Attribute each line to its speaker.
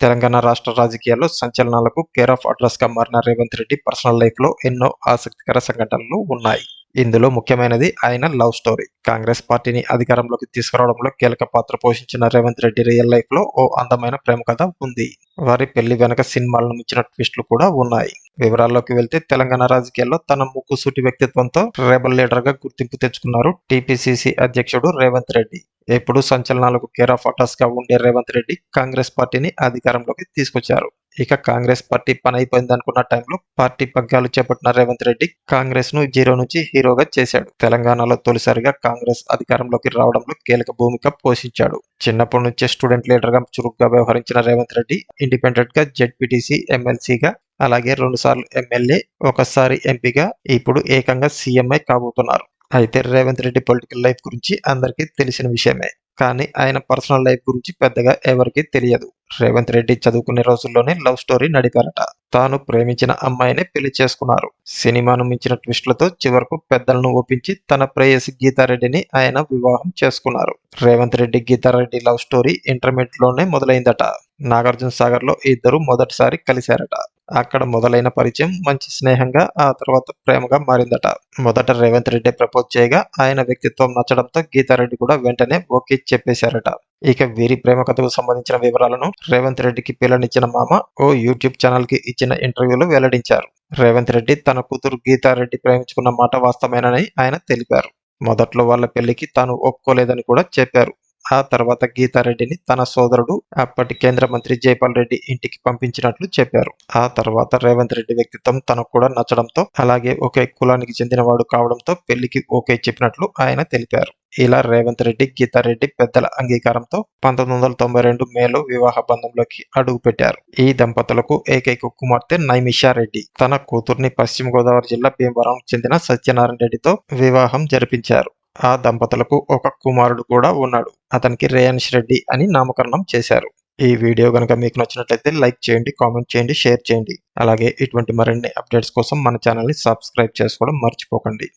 Speaker 1: తెలంగాణ రాష్ట్ర రాజకీయాల్లో సంచలనాలకు care of అడ్రస్గా మారిన రేవంత్ రెడ్డి పర్సనల్ లైఫ్లో ఎన్నో ఆసక్తికర సంఘటనలు ఉన్నాయి. ఇందులో ముఖ్యమైనది ఆయన లవ్ స్టోరీ. కాంగ్రెస్ పార్టీని అధికారంలోకి తీసుకురావడంలో కీలక పాత్ర పోషించిన రేవంత్ రెడ్డి రియల్ లైఫ్లో ఓ అందమైన ప్రేమ కథ ఉంది. వారి పెళ్ళి వెనక సినిమాలను మించిన ట్విస్టులు కూడా ఉన్నాయి. వివరాల్లోకి వెళ్తే తెలంగాణ రాజకీయాల్లో తన ముక్కుసూటి వ్యక్తిత్వంతో రెబల్ లీడర్గా గుర్తింపు తెచ్చుకున్నారు టీపీసీసీ అధ్యక్షుడు రేవంత్ రెడ్డి. ఎప్పుడు సంచలనాలకు కేర్ ఆఫ్గా ఉండే రేవంత్ రెడ్డి కాంగ్రెస్ పార్టీని అధికారంలోకి తీసుకొచ్చారు. ఇక కాంగ్రెస్ పార్టీ పని అయిపోయింది అనుకున్న టైంలో పార్టీ పగ్గాలు చేపట్టిన రేవంత్ రెడ్డి కాంగ్రెస్ను జీరో నుంచి హీరోగా చేశాడు. తెలంగాణలో తొలిసారిగా కాంగ్రెస్ అధికారంలోకి రావడంలో కీలక భూమిక పోషించాడు. చిన్నప్పటి నుంచే స్టూడెంట్ లీడర్గా చురుగ్గా వ్యవహరించిన రేవంత్ రెడ్డి ఇండిపెండెంట్గా జెడ్పీటీసీ ఎమ్మెల్సీగా అలాగే రెండు సార్లు ఎమ్మెల్యే ఒకసారి ఎంపీగా ఇప్పుడు ఏకంగా సీఎంఐ కాబోతున్నారు. అయితే రేవంత్ రెడ్డి పొలిటికల్ లైఫ్ గురించి అందరికీ తెలిసిన విషయమే. కానీ ఆయన పర్సనల్ లైఫ్ గురించి పెద్దగా ఎవరికీ తెలియదు. రేవంత్ రెడ్డి చదువుకునే రోజుల్లోనే లవ్ స్టోరీ నడిపారట. తాను ప్రేమించిన అమ్మాయిని పెళ్ళి చేసుకున్నారు. సినిమాను మించిన ట్విస్టులతో చివరకు పెద్దలను ఒప్పించి తన ప్రేయసి గీతారెడ్డిని ఆయన వివాహం చేసుకున్నారు. రేవంత్ రెడ్డి గీతారెడ్డి లవ్ స్టోరీ ఇంటర్మీడియట్లోనే మొదలైందట. నాగార్జున సాగర్లో ఇద్దరు మొదటిసారి కలిశారట. అక్కడ మొదలైన పరిచయం మంచి స్నేహంగా ఆ తర్వాత ప్రేమగా మారిందట. మొదట రేవంత్ రెడ్డి ప్రపోజ్ చేయగా ఆయన వ్యక్తిత్వం నచ్చడంతో గీతారెడ్డి కూడా వెంటనే ఓకే చెప్పేశారట. ఇక వీరి ప్రేమ కథకు సంబంధించిన వివరాలను రేవంత్ రెడ్డికి పిల్లనిచ్చిన మామ ఓ యూట్యూబ్ ఛానల్కి ఇచ్చిన ఇంటర్వ్యూలో వెల్లడించారు. రేవంత్ రెడ్డి తన కూతురు గీతారెడ్డి ప్రేమించుకున్న మాట వాస్తవమేనని ఆయన తెలిపారు. మొదట్లో వాళ్ళ పెళ్ళికి తాను ఒప్పుకోలేదని కూడా చెప్పారు. ఆ తర్వాత గీతారెడ్డిని తన సోదరుడు అప్పటి కేంద్ర మంత్రి జైపాల్ రెడ్డి ఇంటికి పంపించినట్లు చెప్పారు. ఆ తర్వాత రేవంత్ రెడ్డి వ్యక్తిత్వం తనకు కూడా నచ్చడంతో అలాగే ఒకే కులానికి చెందినవాడు కావడంతో పెళ్ళికి ఓకే చెప్పినట్లు ఆయన తెలిపారు. ఇలా రేవంత్ రెడ్డి గీతారెడ్డి పెద్దల అంగీకారంతో పంతొమ్మిది వందల తొంభై రెండు మేలో వివాహ బంధంలోకి అడుగు పెట్టారు. ఈ దంపతులకు ఏకైక కుమార్తె నైమిషా రెడ్డి. తన కూతుర్ని పశ్చిమ గోదావరి జిల్లా భీమవరం చెందిన సత్యనారాయణ రెడ్డితో వివాహం జరిపించారు. ఆ దంపతులకు ఒక కుమారుడు కూడా ఉన్నాడు. అతనికి రేయన్స్ రెడ్డి అని నామకరణం చేశారు. ఈ వీడియో కనుక మీకు నచ్చినట్లయితే లైక్ చేయండి కామెంట్ చేయండి షేర్ చేయండి. అలాగే ఇటువంటి మరిన్ని అప్డేట్స్ కోసం మన ఛానల్ని సబ్స్క్రైబ్ చేసుకోవడం మర్చిపోకండి.